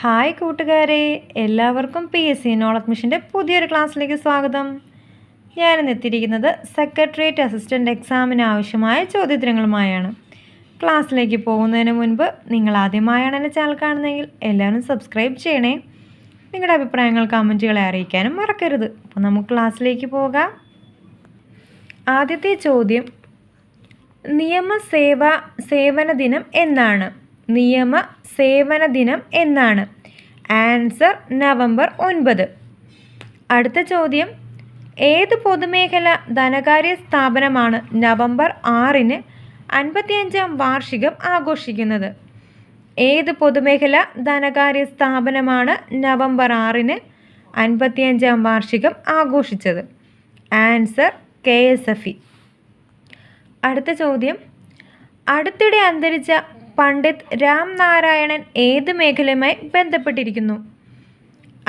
Hi കൂട്ടുകാരെ എല്ലാവർക്കും P S C knowledge മിഷന്റെ പുതിയൊരു ക്ലാസ്സിലേക്ക് സ്വാഗതം. ഞാനിന്ന് എത്തിയിരിക്കുന്നത് സെക്രട്ടേറിയറ്റ് അസിസ്റ്റന്റ് എക്സാമിന് ആവശ്യമായ ചോദ്യത്തിനങ്ങളുമായാണ് ക്ലാസ്സിലേക്ക് പോകുന്നതിന് മുൻപ് നിങ്ങൾ ആദ്യമായാണ് എന്റെ ചാനൽ കാണുന്നതെങ്കിൽ എല്ലാവരും സബ്സ്ക്രൈബ് ചെയ്യണേ. നിങ്ങളുടെ അഭിപ്രായങ്ങൾ കമന്റുകളെ അറിയിക്കാനും മറക്കരുത്. അപ്പോൾ നമുക്ക് ക്ലാസ്സിലേക്ക് പോകാം. ആദ്യത്തെ ചോദ്യം നിയമസേവ സേവന ദിനം എന്നാണ്. നിയമ സേവന ദിനം എന്നാണ്. ആൻസർ നവംബർ ഒൻപത്. അടുത്ത ചോദ്യം. ഏത് പൊതുമേഖല ധനകാര്യ സ്ഥാപനമാണ് നവംബർ ആറിന് അൻപത്തിയഞ്ചാം വാർഷികം ആഘോഷിക്കുന്നത്? ഏത് പൊതുമേഖല ധനകാര്യ സ്ഥാപനമാണ് നവംബർ ആറിന് അൻപത്തിയഞ്ചാം വാർഷികം ആഘോഷിച്ചത്? Answer K S F E. അടുത്ത ചോദ്യം. അടുത്തിടെ അന്തരിച്ച പണ്ഡിറ്റ് രാം നാരായണൻ ഏത് മേഖലയുമായി ബന്ധപ്പെട്ടിരിക്കുന്നു?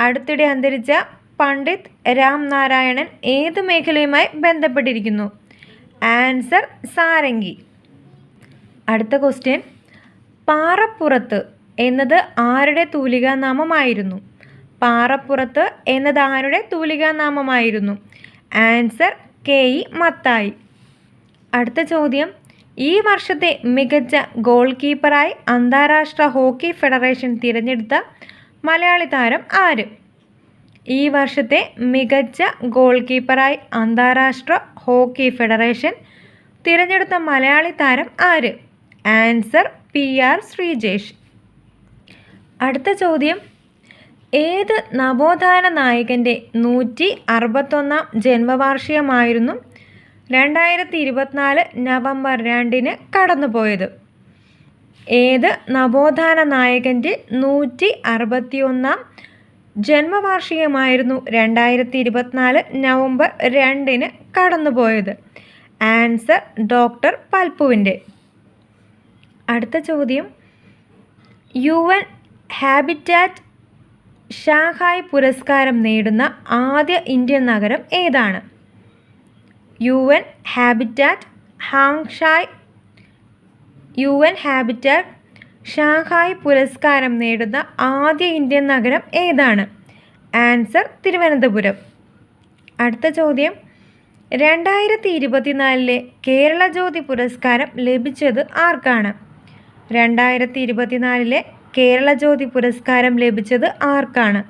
അടുത്തിടെ അന്തരിച്ച പണ്ഡിറ്റ് രാം നാരായണൻ ഏത് മേഖലയുമായി ബന്ധപ്പെട്ടിരിക്കുന്നു? ആൻസർ സാരംഗി. അടുത്ത ക്വസ്റ്റ്യൻ. പാറപ്പുറത്ത് എന്നത് ആരുടെ തൂലികാനാമമായിരുന്നു? പാറപ്പുറത്ത് എന്നത് ആരുടെ തൂലികാനാമമായിരുന്നു? Answer K E Mathai. അടുത്ത ചോദ്യം. ഈ വർഷത്തെ മികച്ച ഗോൾ കീപ്പറായി അന്താരാഷ്ട്ര ഹോക്കി ഫെഡറേഷൻ തിരഞ്ഞെടുത്ത മലയാളി താരം ആര്? ഈ വർഷത്തെ മികച്ച ഗോൾ കീപ്പറായി അന്താരാഷ്ട്ര ഹോക്കി ഫെഡറേഷൻ തിരഞ്ഞെടുത്ത മലയാളി താരം ആര്? Answer P R Sreejesh. അടുത്ത ചോദ്യം. ഏത് നവോത്ഥാന നായകന്റെ നൂറ്റി അറുപത്തൊന്നാം ജന്മവാർഷികമായിരുന്നു രണ്ടായിരത്തി ഇരുപത്തിനാല് നവംബർ രണ്ടിന് കടന്നുപോയത്. ഏത് നവോത്ഥാന നായകന്റെ നൂറ്റി അറുപത്തിയൊന്നാം ജന്മവാർഷികമായിരുന്നു രണ്ടായിരത്തി ഇരുപത്തിനാല് നവംബർ രണ്ടിന് കടന്നുപോയത്. ആൻസർ ഡോക്ടർ പൽപ്പുവിന്റെ. അടുത്ത ചോദ്യം. യു എൻ ഹാബിറ്റാറ്റ് ഷാങ്ഹായ് പുരസ്കാരം നേടുന്ന ആദ്യ ഇന്ത്യൻ നഗരം ഏതാണ്? യു എൻ ഹാബിറ്റാറ്റ് ഹാങ്ഷായ് യു എൻ ഹാബിറ്റാറ്റ് ഷാങ്ഹായ് പുരസ്കാരം നേടുന്ന ആദ്യ ഇന്ത്യൻ നഗരം ഏതാണ്? ആൻസർ തിരുവനന്തപുരം. അടുത്ത ചോദ്യം. രണ്ടായിരത്തി ഇരുപത്തിനാലിലെ കേരള ജ്യോതി പുരസ്കാരം ലഭിച്ചത് ആർക്കാണ്? രണ്ടായിരത്തി ഇരുപത്തിനാലിലെ കേരള ജ്യോതി പുരസ്കാരം ലഭിച്ചത് ആർക്കാണ്?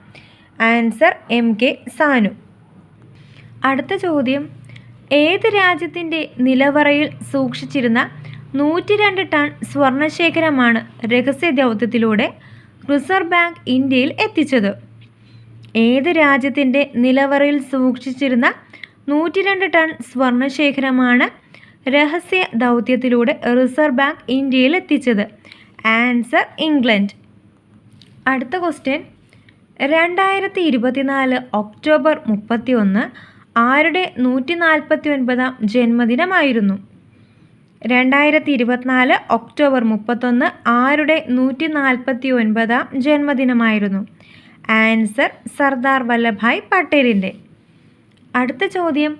ആൻസർ എം കെ സാനു അടുത്ത ചോദ്യം. ഏത് രാജ്യത്തിന്റെ നിലവറയിൽ സൂക്ഷിച്ചിരുന്ന നൂറ്റി രണ്ട് ടൺ സ്വർണശേഖരമാണ് രഹസ്യ ദൗത്യത്തിലൂടെ റിസർവ് ബാങ്ക് ഇന്ത്യയിൽ എത്തിച്ചത്? ഏത് രാജ്യത്തിന്റെ നിലവറയിൽ സൂക്ഷിച്ചിരുന്ന നൂറ്റി രണ്ട് ടൺ സ്വർണശേഖരമാണ് രഹസ്യ ദൗത്യത്തിലൂടെ റിസർവ് ബാങ്ക് ഇന്ത്യയിൽ എത്തിച്ചത്? Answer England. അടുത്ത ക്വസ്റ്റ്യൻ. രണ്ടായിരത്തി ഇരുപത്തിനാല് ഒക്ടോബർ മുപ്പത്തി ഒന്ന് ആരുടെ നൂറ്റി നാൽപ്പത്തി ഒൻപതാം ജന്മദിനമായിരുന്നു? രണ്ടായിരത്തി ഇരുപത്തിനാല് ഒക്ടോബർ മുപ്പത്തൊന്ന് ആരുടെ നൂറ്റി നാൽപ്പത്തി ഒൻപതാം ജന്മദിനമായിരുന്നു? ആൻസർ സർദാർ വല്ലഭായ് പട്ടേലിന്റെ. അടുത്ത ചോദ്യം.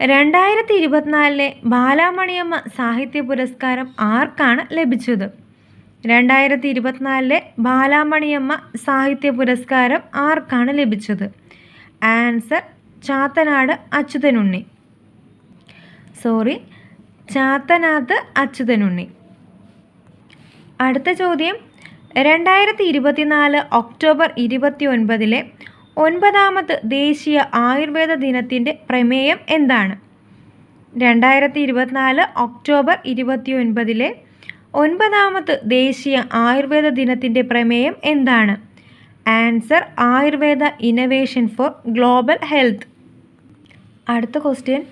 രണ്ടായിരത്തി ഇരുപത്തിനാലിലെ ബാലാമണിയമ്മ സാഹിത്യ പുരസ്കാരം ആർക്കാണ് ലഭിച്ചത്? രണ്ടായിരത്തി ഇരുപത്തിനാലിലെ ബാലാമണിയമ്മ സാഹിത്യ പുരസ്കാരം ആർക്കാണ് ലഭിച്ചത്? ആൻസർ ചാത്തനാട് അച്യുതനുണ്ണി. സോറി ചാത്തനാത്ത് അച്യുതനുണ്ണി. അടുത്ത ചോദ്യം. രണ്ടായിരത്തി ഇരുപത്തിനാല് ഒക്ടോബർ ഇരുപത്തി ഒൻപതിലെ ഒൻപതാമത് ദേശീയ ആയുർവേദ ദിനത്തിന്റെ പ്രമേയം എന്താണ്? രണ്ടായിരത്തി ഇരുപത്തിനാല് ഒക്ടോബർ ഇരുപത്തി ഒൻപതിലെ ഒൻപതാമത് ദേശീയ ആയുർവേദ ദിനത്തിന്റെ പ്രമേയം എന്താണ്? Answer Ayurveda innovation for global health. അടുത്ത ക്വസ്റ്റ്യൻ.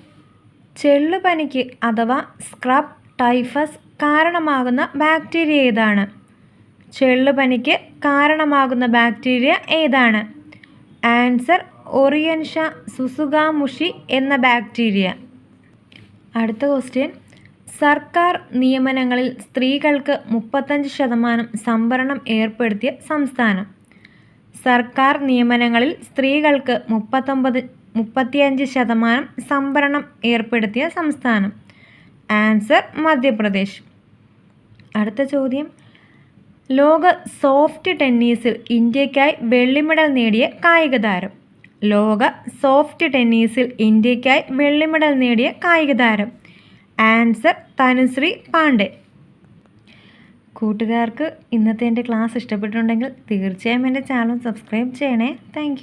ചെള്ളുപനിക്ക് അഥവാ സ്ക്രബ് ടൈഫസ് കാരണമാകുന്ന ബാക്ടീരിയ ഏതാണ്? ചെള്ളുപനിക്ക് കാരണമാകുന്ന ബാക്ടീരിയ ഏതാണ്? ആൻസർ ഒറിയൻഷ സുസുഗാമുഷി എന്ന ബാക്ടീരിയ. അടുത്ത ക്വസ്റ്റ്യൻ. സർക്കാർ നിയമനങ്ങളിൽ സ്ത്രീകൾക്ക് മുപ്പത്തഞ്ച് ശതമാനം സംവരണം ഏർപ്പെടുത്തിയ സംസ്ഥാനം. സർക്കാർ നിയമനങ്ങളിൽ സ്ത്രീകൾക്ക് മുപ്പത്തൊമ്പത് മുപ്പത്തിയഞ്ച് ശതമാനം സംവരണം ഏർപ്പെടുത്തിയ സംസ്ഥാനം. ആൻസർ മധ്യപ്രദേശ്. അടുത്ത ചോദ്യം. ലോക സോഫ്റ്റ് ടെന്നീസിൽ ഇന്ത്യക്കായി വെള്ളി മെഡൽ നേടിയ കായിക താരം. ലോക സോഫ്റ്റ് ടെന്നീസിൽ ഇന്ത്യക്കായി വെള്ളി മെഡൽ നേടിയ കായിക താരം. ആൻസർ തനുശ്രീ പാണ്ഡെ. കൂട്ടുകാർക്ക് ഇന്നത്തെ എന്റെ ക്ലാസ് ഇഷ്ടപ്പെട്ടിട്ടുണ്ടെങ്കിൽ തീർച്ചയായും എന്റെ ചാനൽ സബ്സ്ക്രൈബ് ചെയ്യണേ. താങ്ക്